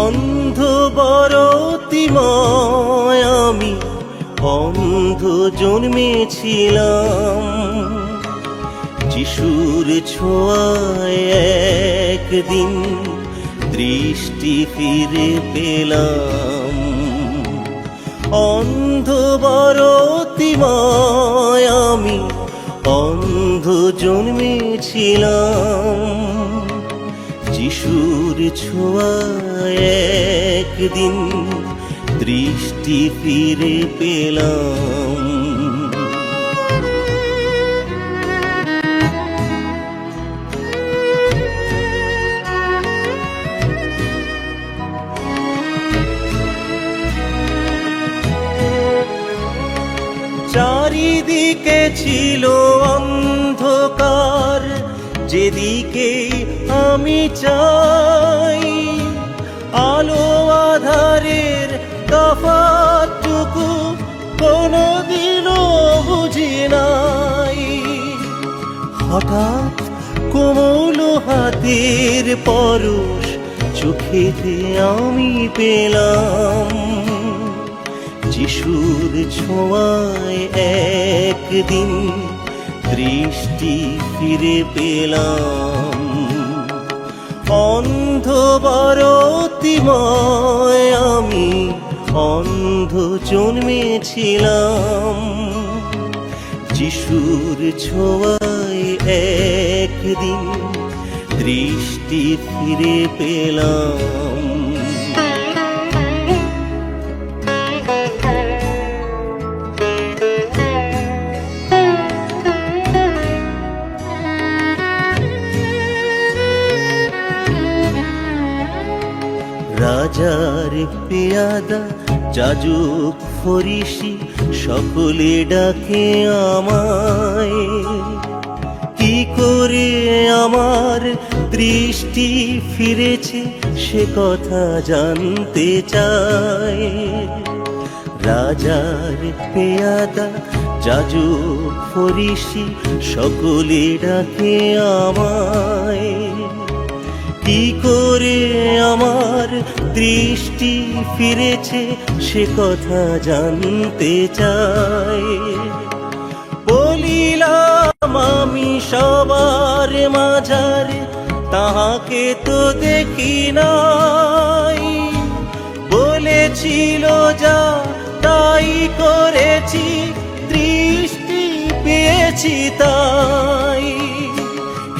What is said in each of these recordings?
অন্ধ বরতিময় আমি অন্ধ জন্মেছিলাম। যিশুর ছোঁয়ায় একদিন দৃষ্টি ফিরে পেলাম। অন্ধ বরতিময় আমি অন্ধ জন্মেছিলাম। যিশুর ছোঁয়ায় একদিন দৃষ্টি ফিরে পেলাম। চারিদিকে ছিল অন্ধকার, যেদিকে আমি চাই। আলো আধারের তফাৎটুকু কোনোদিনও বুঝি নাই। হঠাৎ কোমল হাতের পরশ চোখেতে আমি পেলাম। যিশুর ছোঁয়ায় একদিন দৃষ্টি ফিরে পেলাম। অন্ধ বরতিময় আমি অন্ধ জন্মেছিলাম। যিশুর ছোঁয়ায় একদিন দৃষ্টি ফিরে পেলাম। রাজার পেয়াদা যাজক ফরিসি, সকলে ডাকে আমায়। কি করে আমার দৃষ্টি ফিরেছে, সে কথা জানতে চায়। রাজার পেয়াদা যাজক ফরিসি, সকলে ডাকে আমায়। কি করে আমার দৃষ্টি ফিরেছে সে কথা জানতে চাই। বলিলাম আমি সবার মাঝারে, তাহাকে তো দেখি নাই। বলেছিল যা, তাই করেছি, দৃষ্টি পেয়েছি তাই।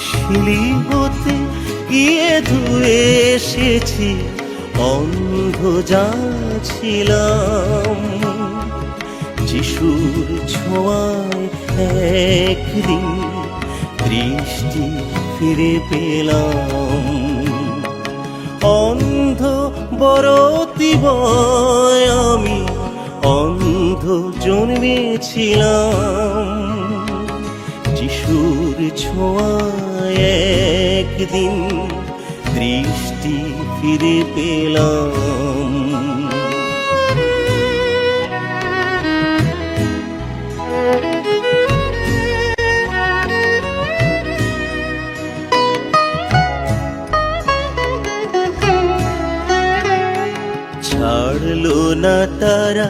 শিলি হতে গিয়ে ধুয়ে এসেছি, অন্ধ যাচ্ছিলাম যিশুর ছোঁয়ায় একদিন দৃষ্টি ফিরে পেলাম। অন্ধ বরতিময় আমি অন্ধ জন্মেছিলাম। যিশুর ছোঁয়ায় একদিন দৃষ্টি ফিরে পেলাম। ছাড়লো না তারা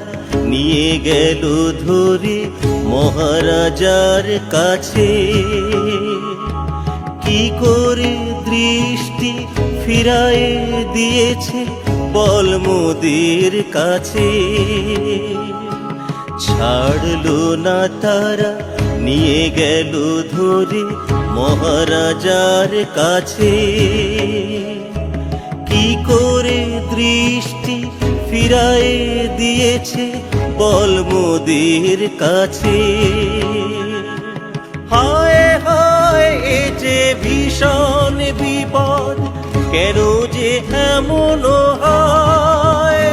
নিয়ে গেল ধরে মহারাজার কাছে। কি করে দৃষ্টি ফিরায় দিয়েছে বল মোদের কাছে। ছাড়লো না তারা, নিয়ে গেল ধরে মহারাজার কাছে। কি করে দৃষ্টি ফিরায় দিয়েছে বল মোদের কাছে। হায় হায়, এ যে ভীষণ বিপদ, কেন যে এমন হয়?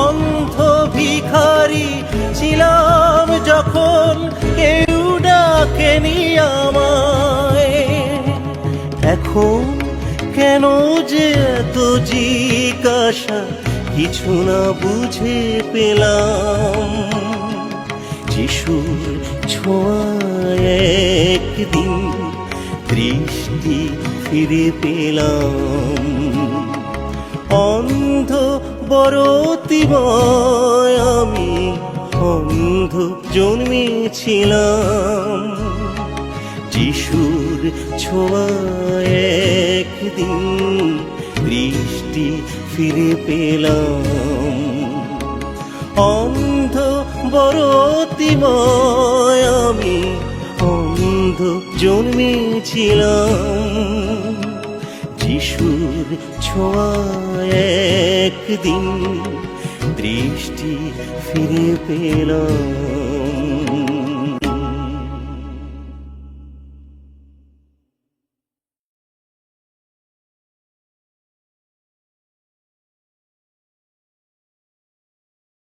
অন্ধ ভিখারি ছিলাম যখন কেউ ডাকেনি আমায়। এখন কেন যে এত জিজ্ঞাসা? কিছু না বুঝে পেলাম। যিশুর ছোঁয়ায় একদিন দৃষ্টি ফিরে পেলাম। অন্ধ বরতিময় আমি অন্ধ জন্মেছিলাম। ছোঁয়ায় একদিন দৃষ্টি ফিরে পেলাম। অন্ধ বরতিময় আমি অন্ধ জন্মেছিলাম। যিশুর ছোঁয়ায় একদিন দৃষ্টি ফিরে পেলাম।